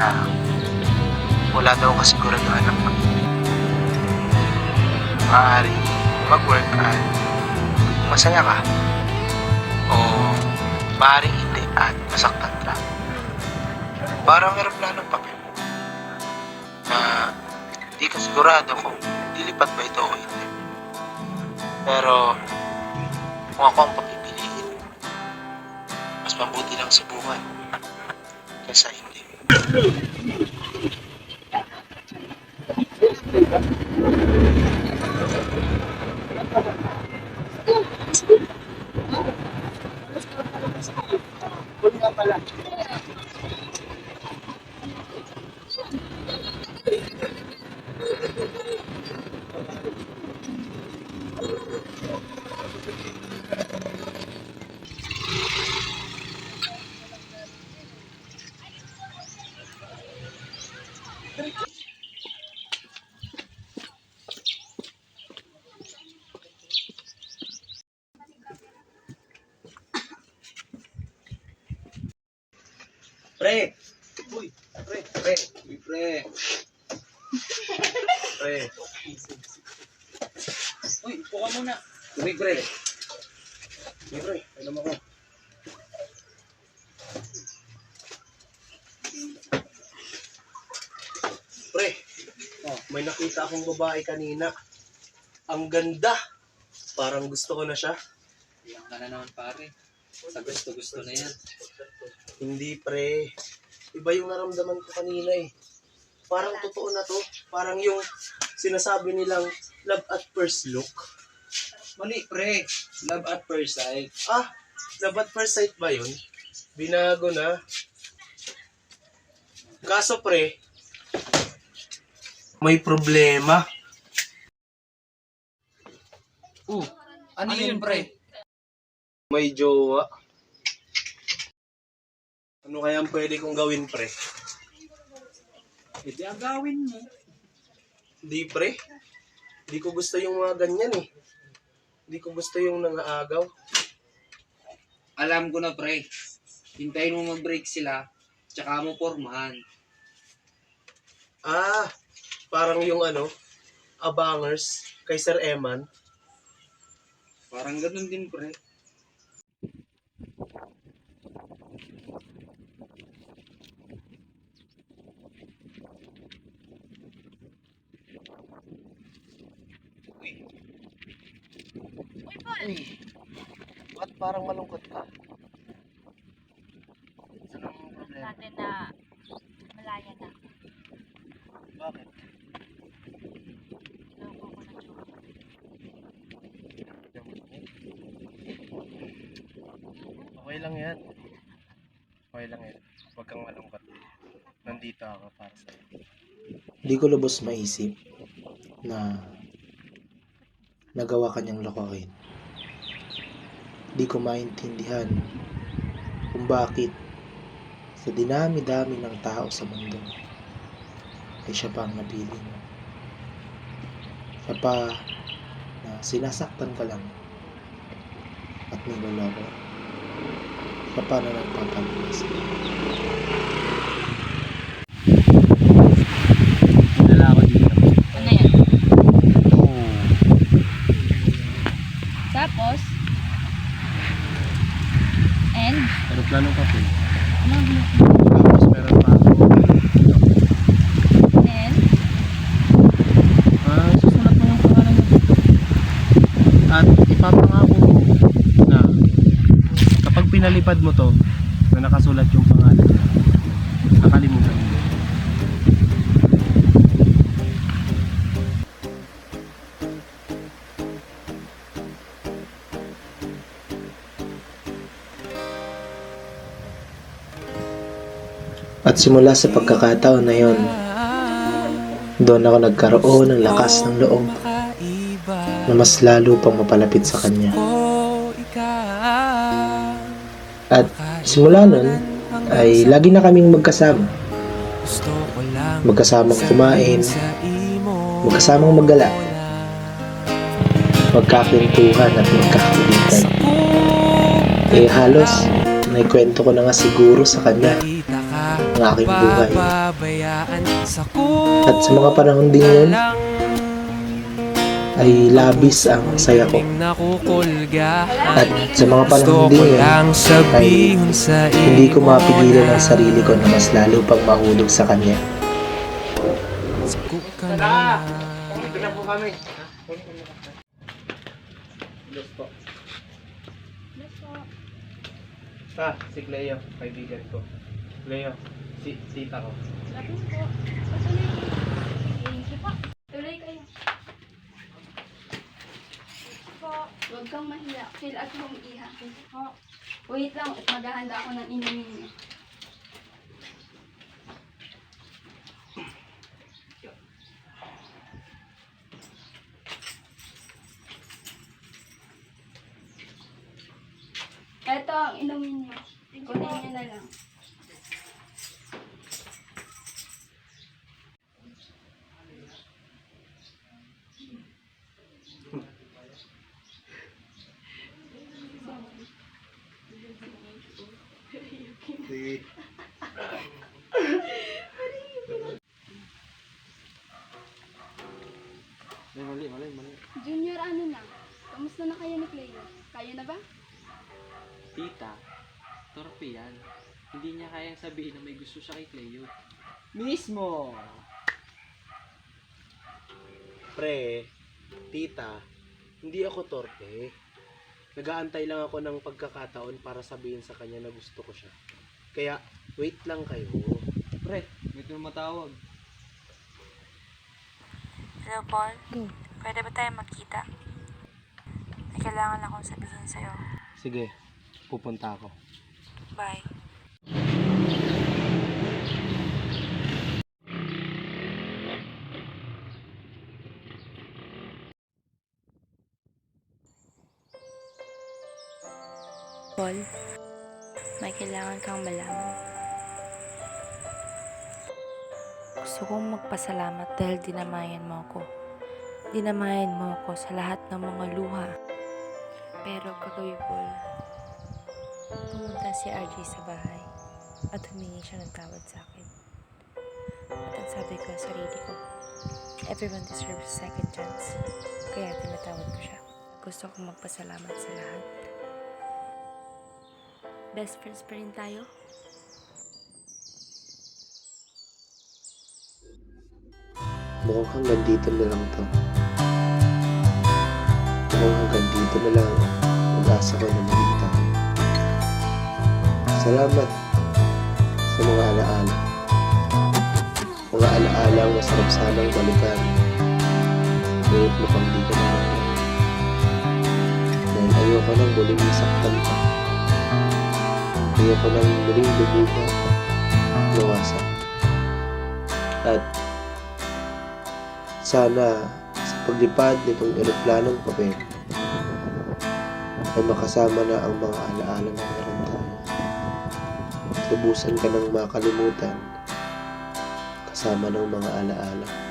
na wala daw kasiguraduhan ng pag Maaari mag-work at masaya ka. O maaaring hindi at masaktan ka. Parang eroplanong papel na di ka sigurado kung lilipat ba ito o hindi. Pero kung ako ang papipiliin, mas mabuti lang subukan hindi. Pre! Uy, pre, pre, uy, pre. Pre. Uy, upo ka muna. Uy, pre. Uy, pre, alam ako. Pre, oh, may nakita akong babae kanina. Ang ganda. Parang gusto ko na siya. Ilang ka na naman pare. Sa gusto-gusto na yan. Hindi pre. Iba yung naramdaman ko kanina eh. Parang totoo na to. Parang yung sinasabi nilang love at first look. Mali pre. Love at first sight. Ah, love at first sight ba yun? Binago na. Kaso pre, may problema. Uh, ano, yun pre? May jowa. Ano kaya ang pwede kong gawin pre? Hindi agawin mo. Hindi pre. Hindi ko gusto yung mga ganyan eh. Hindi ko gusto yung nangaagaw. Alam ko na pre. Hintayin mo mag-break sila. Tsaka mo pormahan. Ah, parang yung ano, abangers kay Sir Eman. Parang ganun din pre. Uy, ba't parang malungkot ka? Anong problema? natin na malaya na. Bakit? Loko ko na joke. Okay lang yan. Okay lang yan. Huwag kang malungkot. Nandito ako para sa'yo. Di ko lubos maisip na nagawa kanyang lokohin. Di ko maintindihan kung bakit sa dinami-dami ng tao sa mundo ay siya pa ang napili mo. Siya pa na sinasaktan ka lang at niloloko. Na nagpapalimas. Dala ako dito. Ano yan? Tapos, and, Aeroplanong kapil. ano, Tapos meron pa ako. and, Ah, susulat mo yung pangalan mo dito. At ipapangako mo na kapag pinalipad mo to, na nakasulat yung pangalan mo, nakalimutan mo. At simula sa pagkakataon na yon, doon ako nagkaroon ng lakas ng loob na mas lalo pang mapalapit sa kanya. Simula nun, ay lagi na kaming magkasama. Magkasamang kumain, magkasamang maggala, magkakwentuhan at magkakakulitan. Eh halos, naikwento ko na nga siguro sa kanya ang aking buhay. At sa mga panahon din yun, ay labis ang saya ko. At sa mga panahon din sabihin sa hindi ko mapigilan na ang sarili ko na mas lalo pang mahulog sa kanya. Sakop ka na po kami. Los po. Pa, si Cleo, kaibigan ko. Cleo, si tita ko. Tuloy kayo. Po, kang mahiya. Feel at home, iha. Po. Wait lang at maghahanda ako ng inumin niyo. Ito ang inumin niyo. Kunin niyo na lang. Sige. Mali, mali. Junior, ano na? Kamusta na kayo ni Cleo? Kaya na ba? Tita, torpe yan. Hindi niya kayang sabihin na may gusto siya kay Cleo. Mismo! Pre, tita, hindi ako torpe. Nagaantay lang ako ng pagkakataon para sabihin sa kanya na gusto ko siya. Kaya, wait lang kayo. Pre, may tumatawag. Hello, Paul? Pwede ba tayo magkita? May kailangan akong sabihin sa'yo. Sige, pupunta ako. Bye. Paul, may kailangan kang malaman. Gusto kong magpasalamat dahil dinamayan mo ako. Dinamayan mo ako sa lahat ng mga luha. Pero kagabi, Paul, pumunta si RJ sa bahay at humingi siya ng tawad sa akin. At ang sabi ko sa sarili ko, everyone deserves a second chance. Kaya tinatawad ko siya. Gusto kong magpasalamat sa lahat. Best friends pa rin tayo? Mukhang hanggang dito na lang to. Mukhang hanggang dito na lang ang asa ko na maging tayo. Salamat sa mga alaala. Mga alaala ang masarap sanang balikan. Ngunit mukhang di ka na Dahil ayoko nang muling masaktan ka. Ayoko nang muling lubuhan. Nawasak. At sana sa paglipad nitong eroplanong papel ay makasama na ang mga alaala na meron tayo. Lubusan ka ng makalimutan kasama ng mga alaala.